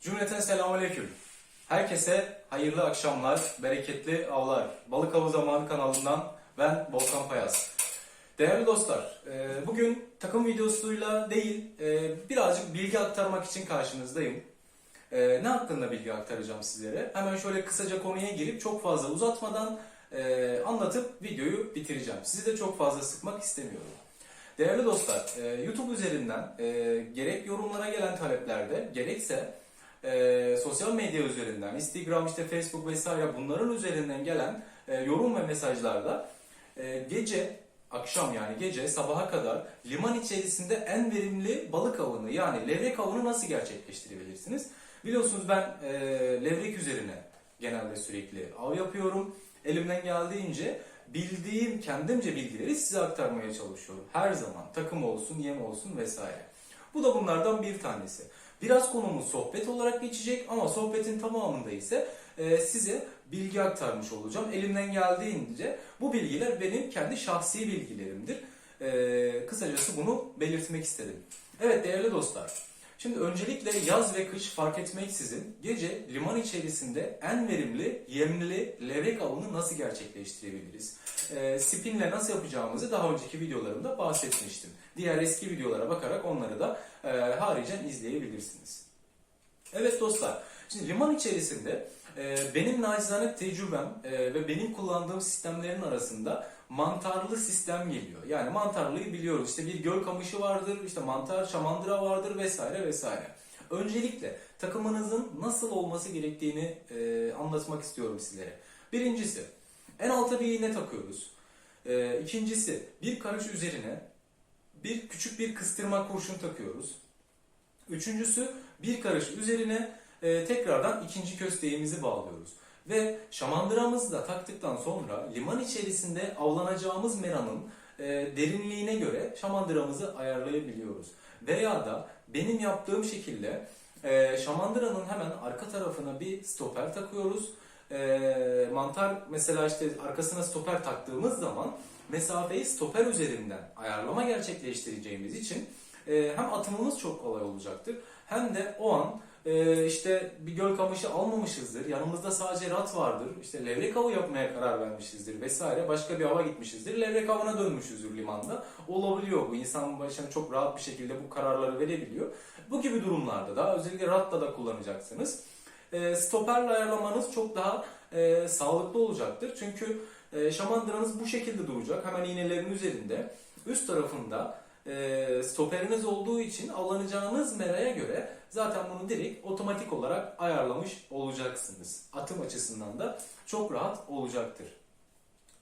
Cümleten selamünaleyküm. Herkese hayırlı akşamlar, bereketli avlar. Balık Avı Zamanı kanalından ben Volkan Payaz. Değerli dostlar, e, bugün takım videosuyla değil, e, birazcık bilgi aktarmak için karşınızdayım. E, Ne hakkında bilgi aktaracağım sizlere? Hemen şöyle kısaca konuya girip çok fazla uzatmadan anlatıp videoyu bitireceğim. Sizi de çok fazla sıkmak istemiyorum. Değerli dostlar, YouTube üzerinden gerek yorumlara gelen taleplerde, gerekse e, sosyal medya üzerinden, Instagram, işte Facebook vesaire bunların üzerinden gelen e, yorum ve mesajlarda e, gece, akşam yani gece sabaha kadar liman içerisinde en verimli balık avını yani levrek avını nasıl gerçekleştirebilirsiniz? Biliyorsunuz ben e, levrek üzerine genelde sürekli av yapıyorum. Elimden geldiğince bildiğim, kendimce bilgileri size aktarmaya çalışıyorum. Her zaman takım olsun, yem olsun vesaire. Bu da bunlardan bir tanesi. Biraz konumuz sohbet olarak geçecek ama sohbetin tamamında ise e, size bilgi aktarmış olacağım. Elimden geldiğince bu bilgiler benim kendi şahsi bilgilerimdir. E, kısacası bunu belirtmek istedim. Evet değerli dostlar. Şimdi öncelikle yaz ve kış fark etmeksizin gece liman içerisinde en verimli yemli levrek avını nasıl gerçekleştirebiliriz? E, spinle nasıl yapacağımızı daha önceki videolarımda bahsetmiştim. Diğer eski videolara bakarak onları da e, haricen izleyebilirsiniz. Evet dostlar, şimdi liman içerisinde e, benim nacizane tecrübem e, ve benim kullandığım sistemlerin arasında mantarlı sistem geliyor. Yani mantarlıyı biliyoruz. İşte bir göl kamışı vardır, işte mantar, şamandıra vardır vesaire vesaire. Öncelikle takımınızın nasıl olması gerektiğini e, anlatmak istiyorum sizlere. Birincisi, en alta bir iğne takıyoruz. E, ikincisi, bir karış üzerine bir küçük bir kıstırma kurşun takıyoruz. Üçüncüsü, bir karış üzerine e, tekrardan ikinci kösteğimizi bağlıyoruz. Ve şamandıramızı da taktıktan sonra liman içerisinde avlanacağımız meranın e, derinliğine göre şamandıramızı ayarlayabiliyoruz. Veya da benim yaptığım şekilde e, şamandıranın hemen arka tarafına bir stoper takıyoruz. E, mantar mesela işte arkasına stoper taktığımız zaman mesafeyi stoper üzerinden ayarlama gerçekleştireceğimiz için e, hem atımımız çok kolay olacaktır hem de o an e, işte bir göl kamışı almamışızdır. Yanımızda sadece rat vardır. İşte levrek avı yapmaya karar vermişizdir vesaire. Başka bir ava gitmişizdir. Levrek avına dönmüşüzdür limanda. Olabiliyor bu. İnsan başına çok rahat bir şekilde bu kararları verebiliyor. Bu gibi durumlarda da özellikle ratla da kullanacaksınız. E, stoperle ayarlamanız çok daha e, sağlıklı olacaktır. Çünkü e, şamandıranız bu şekilde duracak. Hemen iğnelerin üzerinde. Üst tarafında e, stoperiniz olduğu için avlanacağınız meraya göre zaten bunu direkt otomatik olarak ayarlamış olacaksınız. Atım açısından da çok rahat olacaktır.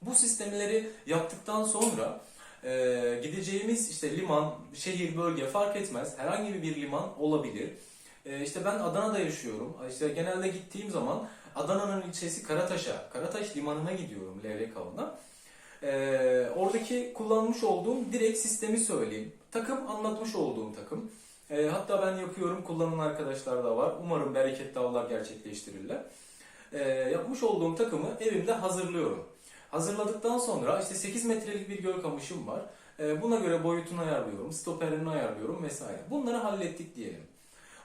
Bu sistemleri yaptıktan sonra e, gideceğimiz işte liman, şehir, bölge fark etmez. Herhangi bir liman olabilir. E, işte ben Adana'da yaşıyorum. İşte genelde gittiğim zaman Adana'nın ilçesi Karataş'a, Karataş limanına gidiyorum levrek avına. Ee, oradaki kullanmış olduğum direkt sistemi söyleyeyim. Takım anlatmış olduğum takım. Ee, hatta ben yapıyorum, kullanan arkadaşlar da var. Umarım bereketli avlar gerçekleştirirler. Ee, yapmış olduğum takımı evimde hazırlıyorum. Hazırladıktan sonra işte 8 metrelik bir göl kamışım var. Ee, buna göre boyutunu ayarlıyorum, stoperini ayarlıyorum vesaire. Bunları hallettik diyelim.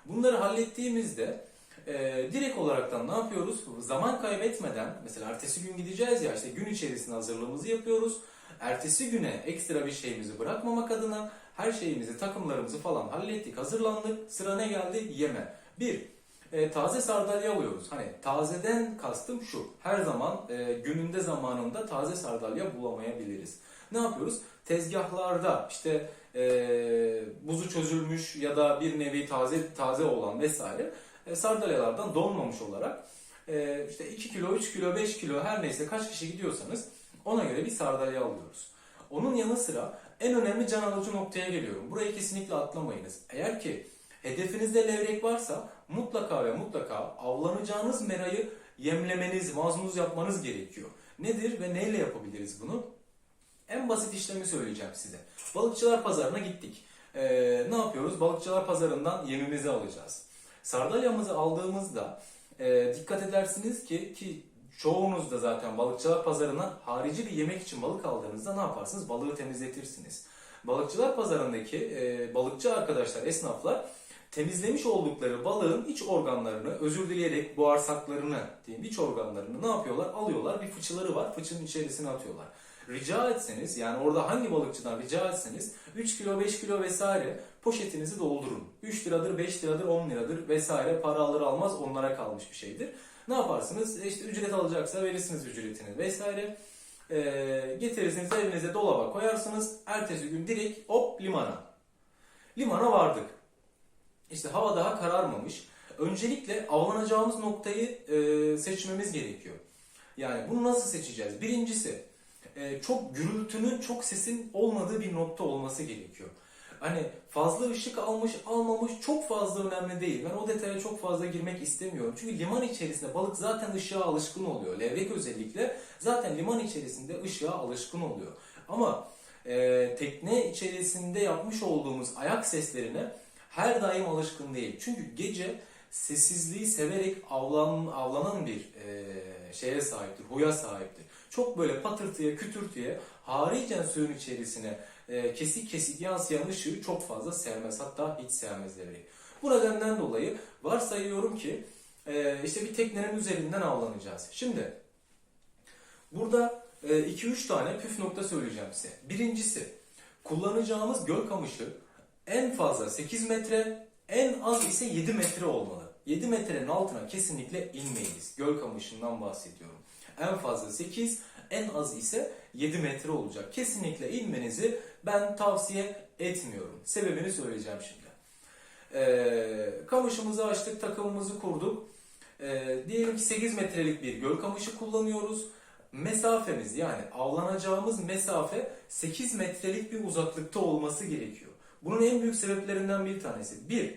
Bunları hallettiğimizde e, direkt olaraktan ne yapıyoruz? Zaman kaybetmeden mesela ertesi gün gideceğiz ya işte gün içerisinde hazırlığımızı yapıyoruz. Ertesi güne ekstra bir şeyimizi bırakmamak adına her şeyimizi, takımlarımızı falan hallettik, hazırlandık. Sıra ne geldi? Yeme. Bir, e, taze sardalya alıyoruz. Hani tazeden kastım şu. Her zaman e, gününde zamanında taze sardalya bulamayabiliriz. Ne yapıyoruz? Tezgahlarda işte e, buzu çözülmüş ya da bir nevi taze taze olan vesaire e, sardalyalardan donmamış olarak e, işte 2 kilo, 3 kilo, 5 kilo her neyse kaç kişi gidiyorsanız ona göre bir sardalya alıyoruz. Onun yanı sıra en önemli can alıcı noktaya geliyorum. Burayı kesinlikle atlamayınız. Eğer ki hedefinizde levrek varsa mutlaka ve mutlaka avlanacağınız merayı yemlemeniz, mazmuz yapmanız gerekiyor. Nedir ve neyle yapabiliriz bunu? En basit işlemi söyleyeceğim size. Balıkçılar pazarına gittik. Ee, ne yapıyoruz? Balıkçılar pazarından yemimizi alacağız. Sardalyamızı aldığımızda e, dikkat edersiniz ki ki çoğunuz da zaten balıkçılar pazarından harici bir yemek için balık aldığınızda ne yaparsınız? Balığı temizletirsiniz. Balıkçılar pazarındaki e, balıkçı arkadaşlar, esnaflar temizlemiş oldukları balığın iç organlarını, özür dileyerek bağırsaklarını diyeyim iç organlarını ne yapıyorlar? Alıyorlar bir fıçıları var fıçının içerisine atıyorlar. Rica etseniz yani orada hangi balıkçıdan rica etseniz 3 kilo 5 kilo vesaire poşetinizi doldurun. 3 liradır 5 liradır 10 liradır vesaire para alır almaz onlara kalmış bir şeydir. Ne yaparsınız? E işte ücret alacaksa verirsiniz ücretini vesaire. Ee, getirirsiniz evinize dolaba koyarsınız. Ertesi gün direkt hop limana. Limana vardık. İşte hava daha kararmamış. Öncelikle avlanacağımız noktayı e, seçmemiz gerekiyor. Yani bunu nasıl seçeceğiz? Birincisi e, çok gürültünün, çok sesin olmadığı bir nokta olması gerekiyor. Hani fazla ışık almış, almamış çok fazla önemli değil. Ben o detaya çok fazla girmek istemiyorum. Çünkü liman içerisinde balık zaten ışığa alışkın oluyor. Levrek özellikle zaten liman içerisinde ışığa alışkın oluyor. Ama e, tekne içerisinde yapmış olduğumuz ayak seslerine her daim alışkın değil. Çünkü gece sessizliği severek avlan, avlanan bir e, şeye sahiptir, huya sahiptir. Çok böyle patırtıya, kütürtüye, haricen suyun içerisine e, kesik kesik yansıyan ışığı çok fazla sevmez. Hatta hiç sevmez levrek. Bu nedenden dolayı varsayıyorum ki e, işte bir teknenin üzerinden avlanacağız. Şimdi burada 2-3 tane püf nokta söyleyeceğim size. Birincisi kullanacağımız göl kamışı en fazla 8 metre, en az ise 7 metre olmalı. 7 metrenin altına kesinlikle inmeyiz. Göl kamışından bahsediyorum. En fazla 8, en az ise 7 metre olacak. Kesinlikle inmenizi ben tavsiye etmiyorum. Sebebini söyleyeceğim şimdi. Ee, kamışımızı açtık, takımımızı kurduk. Ee, diyelim ki 8 metrelik bir göl kamışı kullanıyoruz. Mesafemiz yani avlanacağımız mesafe 8 metrelik bir uzaklıkta olması gerekiyor. Bunun en büyük sebeplerinden bir tanesi. Bir,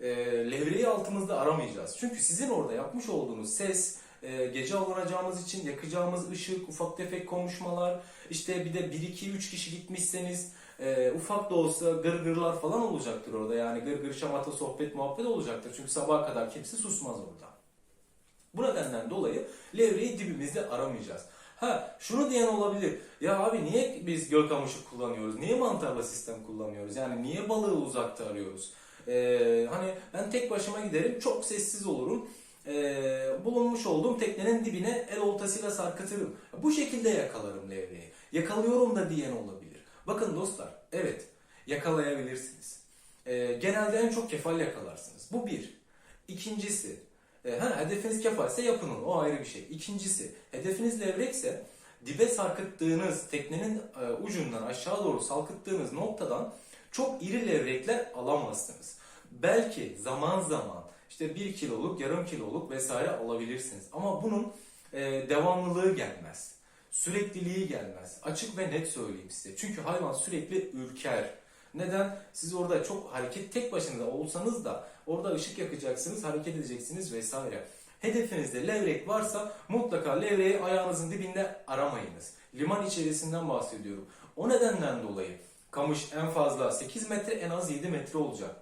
e, levreyi altımızda aramayacağız. Çünkü sizin orada yapmış olduğunuz ses, e, gece avlanacağımız için yakacağımız ışık, ufak tefek konuşmalar, işte bir de 1-2-3 kişi gitmişseniz e, ufak da olsa gırgırlar falan olacaktır orada. Yani gırgır, şamata, sohbet, muhabbet olacaktır. Çünkü sabaha kadar kimse susmaz orada. Bu nedenden dolayı levreyi dibimizde aramayacağız. Ha şunu diyen olabilir. Ya abi niye biz göl kamışı kullanıyoruz? Niye mantarlı sistem kullanıyoruz? Yani niye balığı uzakta arıyoruz? Ee, hani ben tek başıma giderim çok sessiz olurum. Ee, bulunmuş olduğum teknenin dibine el oltasıyla sarkıtırım. Bu şekilde yakalarım levreyi. Yakalıyorum da diyen olabilir. Bakın dostlar evet yakalayabilirsiniz. Ee, genelde en çok kefal yakalarsınız. Bu bir. İkincisi e, ha, hedefiniz kefalse yapın onu. O ayrı bir şey. İkincisi, hedefiniz levrekse dibe sarkıttığınız teknenin e, ucundan aşağı doğru salkıttığınız noktadan çok iri levrekler alamazsınız. Belki zaman zaman işte 1 kiloluk, yarım kiloluk vesaire alabilirsiniz. Ama bunun e, devamlılığı gelmez. Sürekliliği gelmez. Açık ve net söyleyeyim size. Çünkü hayvan sürekli ürker. Neden? Siz orada çok hareket tek başınıza olsanız da orada ışık yakacaksınız, hareket edeceksiniz vesaire. Hedefinizde levrek varsa mutlaka levreyi ayağınızın dibinde aramayınız. Liman içerisinden bahsediyorum. O nedenden dolayı kamış en fazla 8 metre en az 7 metre olacak.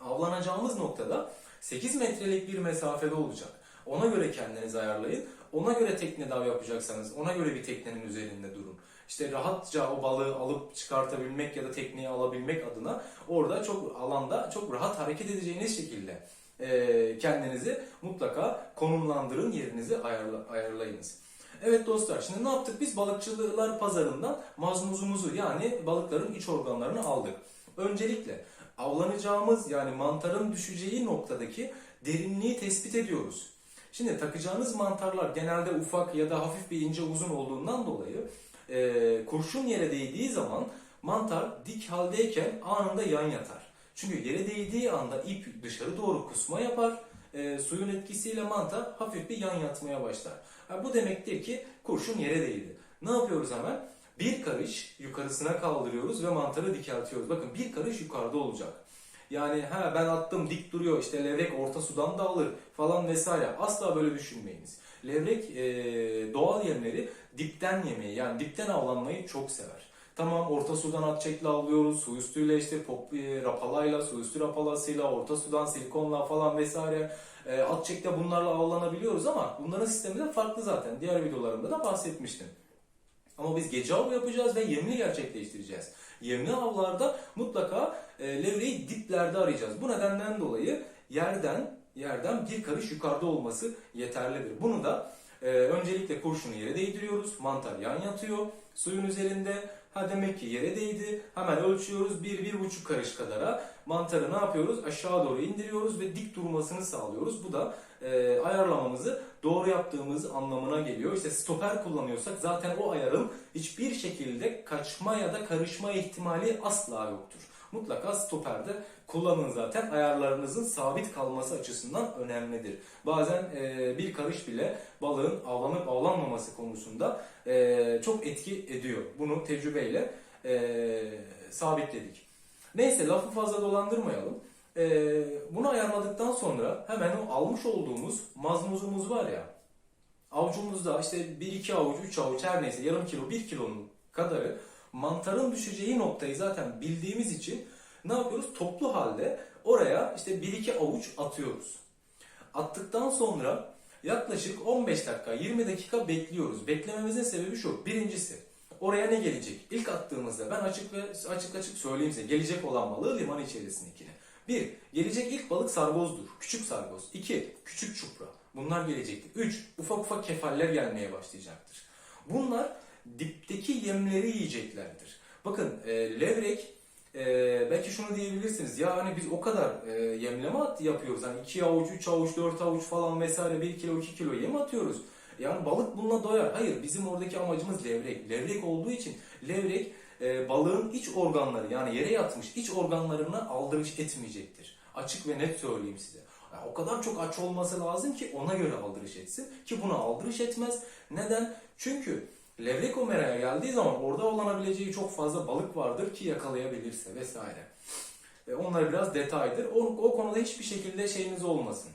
Avlanacağımız noktada 8 metrelik bir mesafede olacak. Ona göre kendinizi ayarlayın. Ona göre tekne dav yapacaksanız ona göre bir teknenin üzerinde durun işte rahatça o balığı alıp çıkartabilmek ya da tekneyi alabilmek adına orada çok alanda çok rahat hareket edeceğiniz şekilde e, kendinizi mutlaka konumlandırın, yerinizi ayarla, ayarlayınız. Evet dostlar şimdi ne yaptık biz balıkçılar pazarından mazmuzumuzu yani balıkların iç organlarını aldık. Öncelikle avlanacağımız yani mantarın düşeceği noktadaki derinliği tespit ediyoruz. Şimdi takacağınız mantarlar genelde ufak ya da hafif bir ince uzun olduğundan dolayı e, kurşun yere değdiği zaman mantar dik haldeyken anında yan yatar. Çünkü yere değdiği anda ip dışarı doğru kusma yapar. E, suyun etkisiyle mantar hafif bir yan yatmaya başlar. Yani bu demektir ki kurşun yere değdi. Ne yapıyoruz hemen? Bir karış yukarısına kaldırıyoruz ve mantarı dikeltiyoruz. Bakın bir karış yukarıda olacak. Yani ha ben attım dik duruyor işte levrek orta sudan da alır falan vesaire. Asla böyle düşünmeyiniz. Levrek e, doğal yemleri dipten yemeyi yani dipten avlanmayı çok sever. Tamam orta sudan at çekle avlıyoruz. Su üstüyle işte pop, e, rapalayla, su üstü rapalasıyla, orta sudan silikonla falan vesaire. E, at çekle bunlarla avlanabiliyoruz ama bunların sistemi de farklı zaten. Diğer videolarımda da bahsetmiştim. Ama biz gece avı yapacağız ve yemli gerçekleştireceğiz. Yemli avlarda mutlaka e, levreyi diplerde arayacağız. Bu nedenden dolayı yerden yerden bir karış yukarıda olması yeterlidir. Bunu da e, öncelikle kurşunu yere değdiriyoruz. Mantar yan yatıyor suyun üzerinde. Ha demek ki yere değdi. Hemen ölçüyoruz. 1-1,5 karış kadara mantarı ne yapıyoruz? Aşağı doğru indiriyoruz ve dik durmasını sağlıyoruz. Bu da e, ayarlamamızı doğru yaptığımız anlamına geliyor. İşte stoper kullanıyorsak zaten o ayarın hiçbir şekilde kaçma ya da karışma ihtimali asla yoktur. Mutlaka stoperde kullanın zaten ayarlarınızın sabit kalması açısından önemlidir. Bazen e, bir karış bile balığın avlanıp avlanmaması konusunda e, çok etki ediyor. Bunu tecrübeyle e, sabitledik. Neyse lafı fazla dolandırmayalım. E, bunu ayarladıktan sonra hemen o almış olduğumuz mazmuzumuz var ya avucumuzda işte 1-2 avuç, 3 avuç her neyse yarım kilo, 1 kilonun kadarı mantarın düşeceği noktayı zaten bildiğimiz için ne yapıyoruz? Toplu halde oraya işte 1-2 avuç atıyoruz. Attıktan sonra yaklaşık 15 dakika, 20 dakika bekliyoruz. Beklememizin sebebi şu. Birincisi, oraya ne gelecek? İlk attığımızda ben açık ve açık açık söyleyeyim size. Gelecek olan balığı liman içerisindekine. Bir, gelecek ilk balık sargozdur. Küçük sargoz. İki, küçük çupra. Bunlar gelecektir. Üç, ufak ufak kefaller gelmeye başlayacaktır. Bunlar dipteki yemleri yiyeceklerdir. Bakın e, levrek e, belki şunu diyebilirsiniz. Ya hani biz o kadar e, yemleme at yapıyoruz. Hani 2 avuç, 3 avuç, 4 avuç falan vesaire 1 kilo, 2 kilo yem atıyoruz. Yani balık bununla doyar. Hayır bizim oradaki amacımız levrek. Levrek olduğu için levrek e, balığın iç organları yani yere yatmış iç organlarına aldırış etmeyecektir. Açık ve net söyleyeyim size. Yani o kadar çok aç olması lazım ki ona göre aldırış etsin. Ki buna aldırış etmez. Neden? Çünkü levrek omeraya geldiği zaman orada olanabileceği çok fazla balık vardır ki yakalayabilirse vesaire. E, onlar biraz detaydır. O, o konuda hiçbir şekilde şeyiniz olmasın.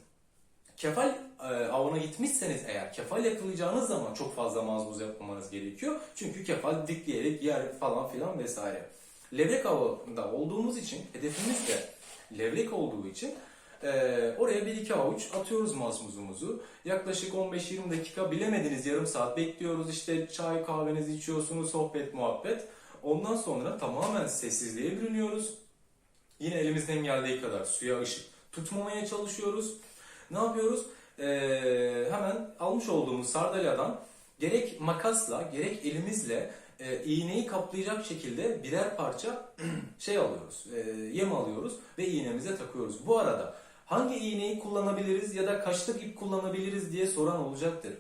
Kefal e, avına gitmişseniz eğer kefal yakalayacağınız zaman çok fazla mazmuz yapmamanız gerekiyor. Çünkü kefal dikleyerek yer falan filan vesaire. Levrek avında olduğumuz için hedefimiz de levrek olduğu için e, oraya bir iki avuç atıyoruz mazmuzumuzu. Yaklaşık 15-20 dakika bilemediniz yarım saat bekliyoruz. İşte çay kahvenizi içiyorsunuz sohbet muhabbet. Ondan sonra tamamen sessizliğe bürünüyoruz. Yine elimizden geldiği kadar suya ışık tutmamaya çalışıyoruz. Ne yapıyoruz? Ee, hemen almış olduğumuz sardalyadan gerek makasla gerek elimizle e, iğneyi kaplayacak şekilde birer parça şey alıyoruz, e, yem alıyoruz ve iğnemize takıyoruz. Bu arada hangi iğneyi kullanabiliriz ya da kaçlık ip kullanabiliriz diye soran olacaktır.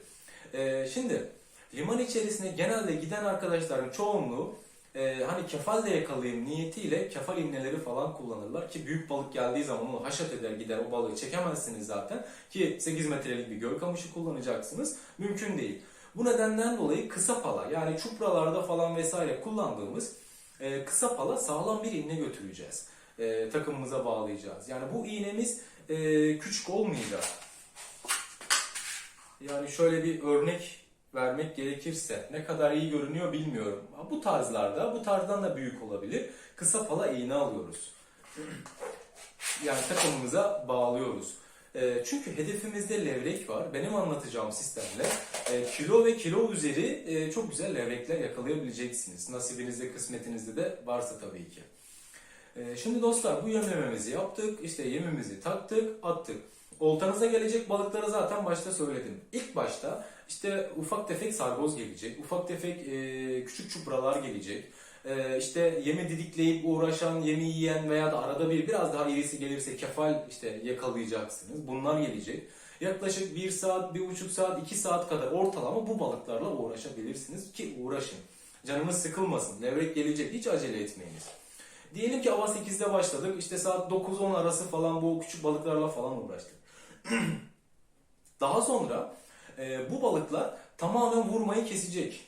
E, şimdi liman içerisine genelde giden arkadaşların çoğunluğu e, hani kefal de yakalayayım niyetiyle kefal iğneleri falan kullanırlar ki büyük balık geldiği zaman onu haşat eder gider o balığı çekemezsiniz zaten ki 8 metrelik bir göl kamışı kullanacaksınız mümkün değil. Bu nedenden dolayı kısa pala yani çupralarda falan vesaire kullandığımız e, kısa pala sağlam bir iğne götüreceğiz. E, takımımıza bağlayacağız. Yani bu iğnemiz e, küçük olmayacak. Yani şöyle bir örnek vermek gerekirse ne kadar iyi görünüyor bilmiyorum. Bu tarzlarda, bu tarzdan da büyük olabilir. Kısa pala iğne alıyoruz. Yani takımımıza bağlıyoruz. E, çünkü hedefimizde levrek var. Benim anlatacağım sistemle e, kilo ve kilo üzeri e, çok güzel levrekler yakalayabileceksiniz. Nasibinizde, kısmetinizde de varsa tabii ki. E, şimdi dostlar bu yemlememizi yaptık. İşte yemimizi taktık, attık. Oltanıza gelecek balıkları zaten başta söyledim. İlk başta işte ufak tefek sargoz gelecek, ufak tefek e, küçük çupralar gelecek. E, işte yemi didikleyip uğraşan, yemi yiyen veya da arada bir biraz daha irisi gelirse kefal işte yakalayacaksınız. Bunlar gelecek. Yaklaşık 1 saat, 1,5 saat, 2 saat kadar ortalama bu balıklarla uğraşabilirsiniz ki uğraşın. Canınız sıkılmasın. Levrek gelecek. Hiç acele etmeyiniz. Diyelim ki ava 8'de başladık. İşte saat 9-10 arası falan bu küçük balıklarla falan uğraştık. Daha sonra e, bu balıklar tamamen vurmayı kesecek.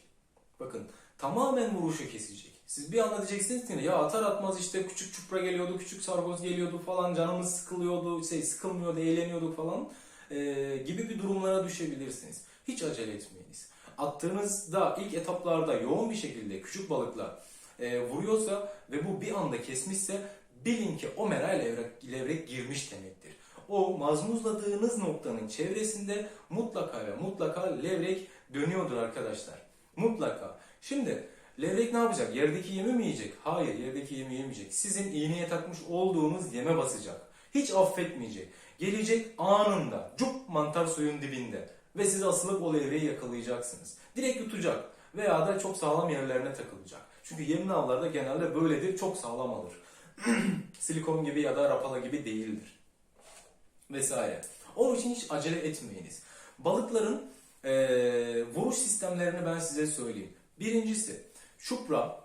Bakın tamamen vuruşu kesecek. Siz bir anda diyeceksiniz ki ya atar atmaz işte küçük çupra geliyordu, küçük sargoz geliyordu falan canımız sıkılıyordu, şey sıkılmıyordu, eğleniyorduk falan e, gibi bir durumlara düşebilirsiniz. Hiç acele etmeyiniz. Attığınızda ilk etaplarda yoğun bir şekilde küçük balıklar e, vuruyorsa ve bu bir anda kesmişse bilin ki o mera levrek, levrek girmiş demektir. O mazmuzladığınız noktanın çevresinde mutlaka ve mutlaka levrek dönüyordur arkadaşlar. Mutlaka. Şimdi levrek ne yapacak? Yerdeki yemi mi yiyecek? Hayır, yerdeki yemi yemeyecek. Sizin iğneye takmış olduğunuz yeme basacak. Hiç affetmeyecek. Gelecek anında. Cup mantar suyun dibinde. Ve siz asılıp o levreyi yakalayacaksınız. Direkt yutacak. Veya da çok sağlam yerlerine takılacak. Çünkü yemli avlarda genelde böyledir. Çok sağlam alır. Silikon gibi ya da rapala gibi değildir. Vesaire. Onun için hiç acele etmeyiniz. Balıkların eee, vuruş sistemlerini ben size söyleyeyim. Birincisi çupra,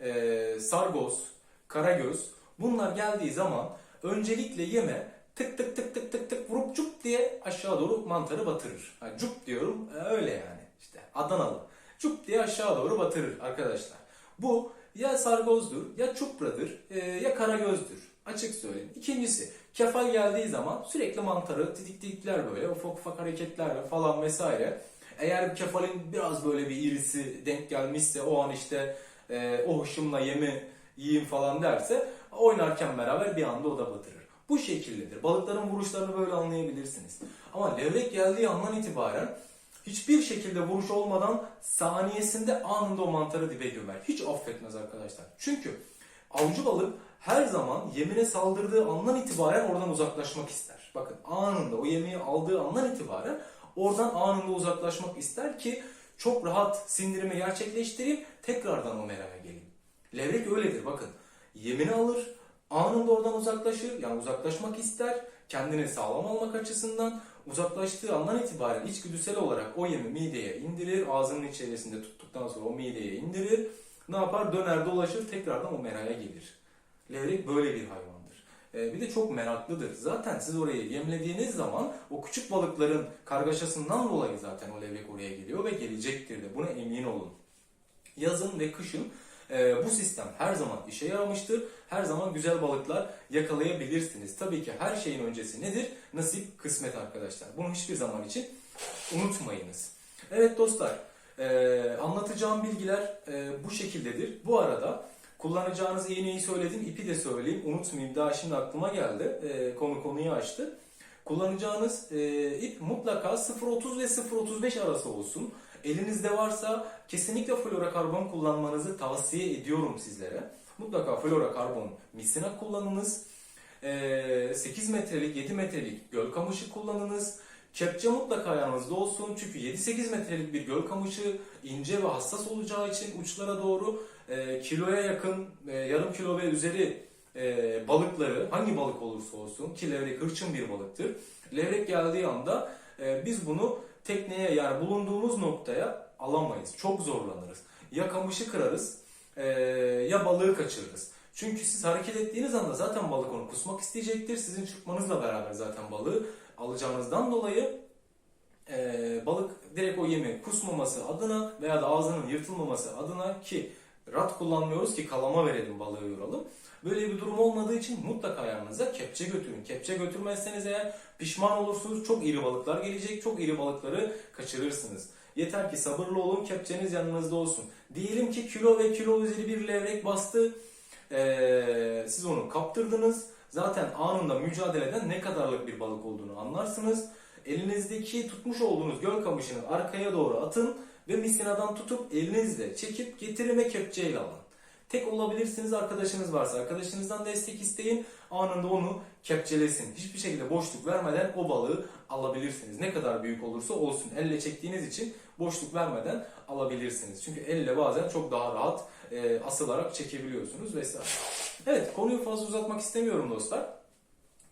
eee, sargoz, karagöz bunlar geldiği zaman öncelikle yeme tık tık tık tık tık tık vurup cup diye aşağı doğru mantarı batırır. Ha, cup diyorum e, öyle yani işte Adanalı. Cup diye aşağı doğru batırır arkadaşlar. Bu ya sargozdur ya çupradır e, ya karagözdür. Açık söyleyeyim. İkincisi kefal geldiği zaman sürekli mantarı titiktikler böyle ufak ufak hareketlerle falan vesaire. Eğer kefalin biraz böyle bir irisi denk gelmişse o an işte e, o hışımla yemi yiyeyim falan derse oynarken beraber bir anda o da batırır. Bu şekildedir. Balıkların vuruşlarını böyle anlayabilirsiniz. Ama levrek geldiği andan itibaren hiçbir şekilde vuruş olmadan saniyesinde anında o mantarı dibe gömer. Hiç affetmez arkadaşlar. Çünkü avcı balık her zaman yemine saldırdığı andan itibaren oradan uzaklaşmak ister. Bakın anında o yemeği aldığı andan itibaren oradan anında uzaklaşmak ister ki çok rahat sindirimi gerçekleştireyim tekrardan o meraya geleyim. Levrek öyledir bakın. Yemini alır, anında oradan uzaklaşır. Yani uzaklaşmak ister. Kendini sağlam almak açısından uzaklaştığı andan itibaren içgüdüsel olarak o yemi mideye indirir. Ağzının içerisinde tuttuktan sonra o mideye indirir. Ne yapar? Döner dolaşır tekrardan o meraya gelir. Levrek böyle bir hayvandır. Ee, bir de çok meraklıdır. Zaten siz orayı yemlediğiniz zaman o küçük balıkların kargaşasından dolayı zaten o levrek oraya geliyor ve gelecektir de. Buna emin olun. Yazın ve kışın e, bu sistem her zaman işe yaramıştır. Her zaman güzel balıklar yakalayabilirsiniz. Tabii ki her şeyin öncesi nedir? Nasip, kısmet arkadaşlar. Bunu hiçbir zaman için unutmayınız. Evet dostlar, e, anlatacağım bilgiler e, bu şekildedir. Bu arada kullanacağınız iğneyi söyledim, ipi de söyleyeyim. Unutmayayım, daha şimdi aklıma geldi. Konu konuyu açtı. Kullanacağınız ip mutlaka 0.30 ve 0.35 arası olsun. Elinizde varsa kesinlikle florokarbon kullanmanızı tavsiye ediyorum sizlere. Mutlaka florokarbon misina kullanınız. Ee, 8 metrelik, 7 metrelik göl kamışı kullanınız. Kepçe mutlaka yanınızda olsun. Çünkü 7-8 metrelik bir göl kamışı ince ve hassas olacağı için uçlara doğru e, kiloya yakın, e, yarım kilo ve üzeri e, balıkları hangi balık olursa olsun ki levrek hırçın bir balıktır. Levrek geldiği anda biz bunu tekneye yani bulunduğumuz noktaya alamayız. Çok zorlanırız. Ya kamışı kırarız e, ya balığı kaçırırız. Çünkü siz hareket ettiğiniz anda zaten balık onu kusmak isteyecektir. Sizin çıkmanızla beraber zaten balığı alacağınızdan dolayı e, balık direkt o yemi kusmaması adına veya da ağzının yırtılmaması adına ki rat kullanmıyoruz ki kalama verelim balığı yoralım. Böyle bir durum olmadığı için mutlaka yanınıza kepçe götürün. Kepçe götürmezseniz eğer pişman olursunuz. Çok iri balıklar gelecek. Çok iri balıkları kaçırırsınız. Yeter ki sabırlı olun, kepçeniz yanınızda olsun. Diyelim ki kilo ve kilo üzeri bir levrek bastı. Ee, siz onu kaptırdınız. Zaten anında mücadeleden ne kadarlık bir balık olduğunu anlarsınız. Elinizdeki tutmuş olduğunuz göl kamışını arkaya doğru atın ve misinadan tutup elinizle çekip getirin ve kepçeyle alın. Tek olabilirsiniz arkadaşınız varsa arkadaşınızdan destek isteyin anında onu kepçelesin. Hiçbir şekilde boşluk vermeden o balığı alabilirsiniz. Ne kadar büyük olursa olsun elle çektiğiniz için boşluk vermeden alabilirsiniz. Çünkü elle bazen çok daha rahat e, asılarak çekebiliyorsunuz vesaire. Evet konuyu fazla uzatmak istemiyorum dostlar.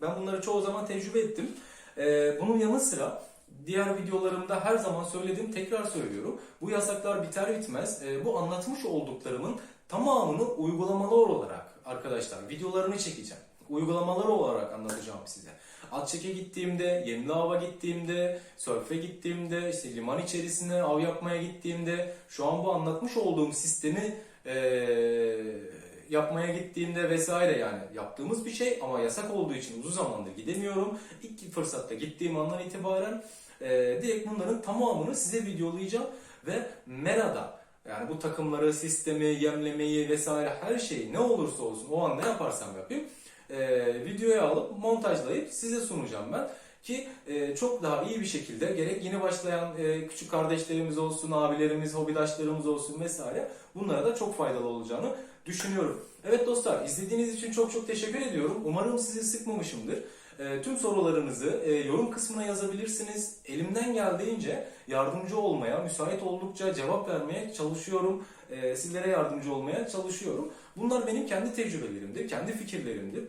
Ben bunları çoğu zaman tecrübe ettim. E, bunun yanı sıra diğer videolarımda her zaman söyledim tekrar söylüyorum. Bu yasaklar biter bitmez e, bu anlatmış olduklarımın tamamını uygulamalar olarak arkadaşlar videolarını çekeceğim. Uygulamalar olarak anlatacağım size. At çeke gittiğimde, yemli ava gittiğimde, sörfe gittiğimde, işte liman içerisine av yapmaya gittiğimde, şu an bu anlatmış olduğum sistemi eee, yapmaya gittiğimde vesaire yani yaptığımız bir şey ama yasak olduğu için uzun zamandır gidemiyorum. İlk fırsatta gittiğim andan itibaren eee, direkt bunların tamamını size videolayacağım ve Mera'da yani bu takımları, sistemi, yemlemeyi vesaire her şeyi ne olursa olsun o an ne yaparsam yapayım e, videoya alıp montajlayıp size sunacağım ben. ki e, çok daha iyi bir şekilde gerek yeni başlayan e, küçük kardeşlerimiz olsun, abilerimiz, hobidaşlarımız olsun vesaire bunlara da çok faydalı olacağını düşünüyorum. Evet dostlar izlediğiniz için çok çok teşekkür ediyorum. Umarım sizi sıkmamışımdır. E, tüm sorularınızı e, yorum kısmına yazabilirsiniz. Elimden geldiğince yardımcı olmaya, müsait oldukça cevap vermeye çalışıyorum. E, sizlere yardımcı olmaya çalışıyorum. Bunlar benim kendi tecrübelerimdir, kendi fikirlerimdir.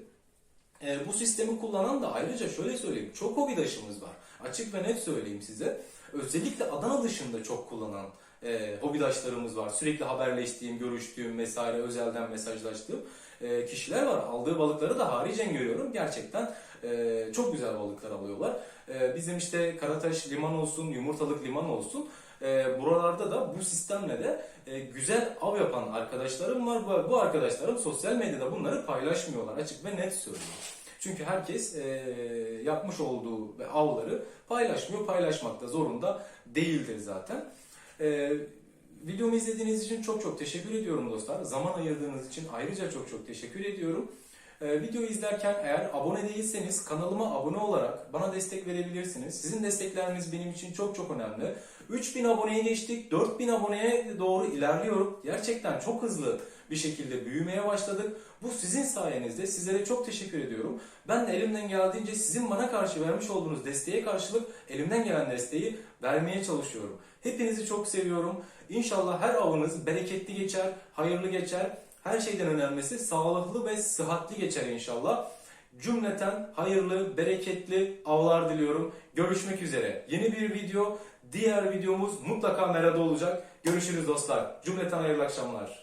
E, bu sistemi kullanan da ayrıca şöyle söyleyeyim, çok hobidaşımız var. Açık ve net söyleyeyim size. Özellikle Adana dışında çok kullanan e, hobidaşlarımız var. Sürekli haberleştiğim, görüştüğüm vesaire, özelden mesajlaştığım e, kişiler var. Aldığı balıkları da haricen görüyorum. Gerçekten e, çok güzel balıklar alıyorlar. E, bizim işte Karataş liman olsun, Yumurtalık liman olsun. E, buralarda da bu sistemle de e, güzel av yapan arkadaşlarım var. Bu, bu arkadaşlarım sosyal medyada bunları paylaşmıyorlar. Açık ve net söylüyorum. Çünkü herkes e, yapmış olduğu avları paylaşmıyor, paylaşmakta zorunda değildir zaten. E, videomu izlediğiniz için çok çok teşekkür ediyorum dostlar. Zaman ayırdığınız için ayrıca çok çok teşekkür ediyorum. E, videoyu izlerken eğer abone değilseniz kanalıma abone olarak bana destek verebilirsiniz. Sizin destekleriniz benim için çok çok önemli. 3000 aboneye geçtik, 4000 aboneye doğru ilerliyorum. Gerçekten çok hızlı bir şekilde büyümeye başladık. Bu sizin sayenizde. Sizlere çok teşekkür ediyorum. Ben de elimden geldiğince sizin bana karşı vermiş olduğunuz desteğe karşılık elimden gelen desteği vermeye çalışıyorum. Hepinizi çok seviyorum. İnşallah her avınız bereketli geçer, hayırlı geçer. Her şeyden önemlisi sağlıklı ve sıhhatli geçer inşallah. Cümleten hayırlı, bereketli avlar diliyorum. Görüşmek üzere. Yeni bir video, diğer videomuz mutlaka merada olacak. Görüşürüz dostlar. Cümleten hayırlı akşamlar.